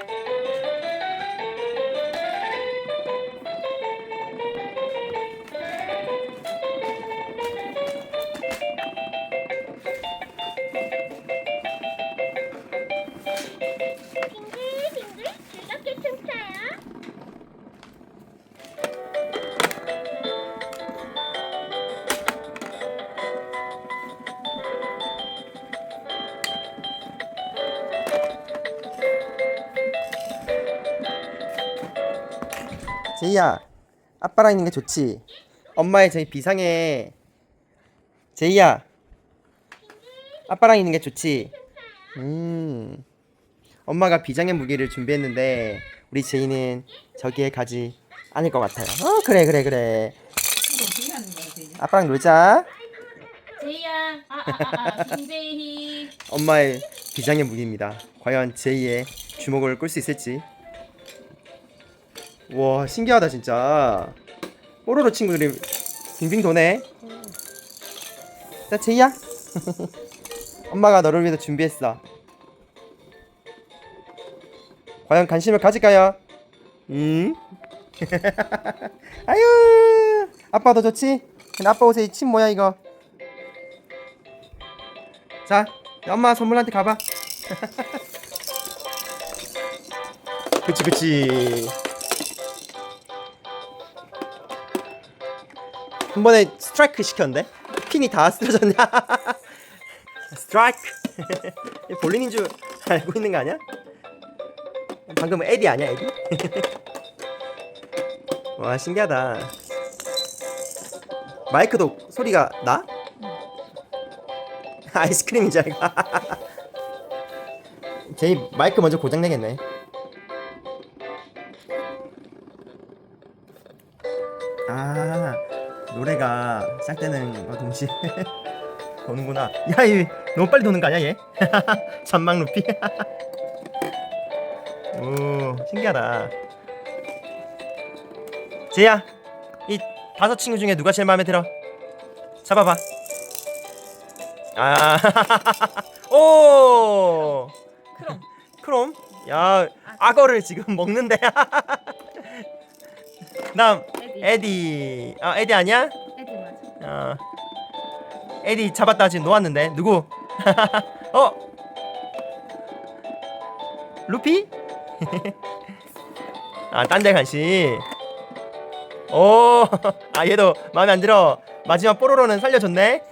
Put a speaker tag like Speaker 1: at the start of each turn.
Speaker 1: 빙글
Speaker 2: 제이야 아빠랑 있는 게 좋지? 엄마의 저희 비상해. 제이야 아빠랑 있는 게 좋지? 음. 엄마가 비장의 무기를 준비했는데 우리 제이는 저기에 가지 않을 것 같아요. 어 그래 그래 그래. 아빠랑 놀자.
Speaker 3: 제이야, 아, 아, 아, 아, 김제희.
Speaker 2: 엄마의 비장의 무기입니다. 과연 제이의 주목을 끌수 있을지 와 신기하다 진짜. 뽀로로 친구들이 빙빙 도네. 자 제이야. 엄마가 너를 위해서 준비했어. 과연 관심을 가질까요? 응? 아유 아빠도 좋지? 아빠 옷에 이침 뭐야 이거? 자 엄마 선물한테 가봐. 그치 그치 한 번에 스트라이크 시켰는데? 핀이 다 쓰러졌냐? 스트라이크! 볼링인 줄 알고 있는 거 아니야? 방금 에디 아니야 에디? 와 신기하다. 마이크도 소리가 나? 아이스크림인 줄 알고 제이 마이크 먼저 고장내겠네. 아 노래가 시작되는 거 동시에 도는구나 야얘 너무 빨리 도는 거 아니야 얘? 전망 루피 오 신기하다 제이야 이 다섯 친구 중에 누가 제일 마음에 들어? 잡아봐 아, 오,
Speaker 3: 크롬.
Speaker 2: 크롬, 야, 악어를 지금 먹는데. 다음 에디. 아 에디 아니야?
Speaker 3: 에디 맞아.
Speaker 2: 어, 에디 잡았다 지금 놓았는데 누구? 어, 루피? 아, 딴 데 간식. 오, 아 얘도 마음에 안 들어. 마지막 뽀로로는 살려줬네.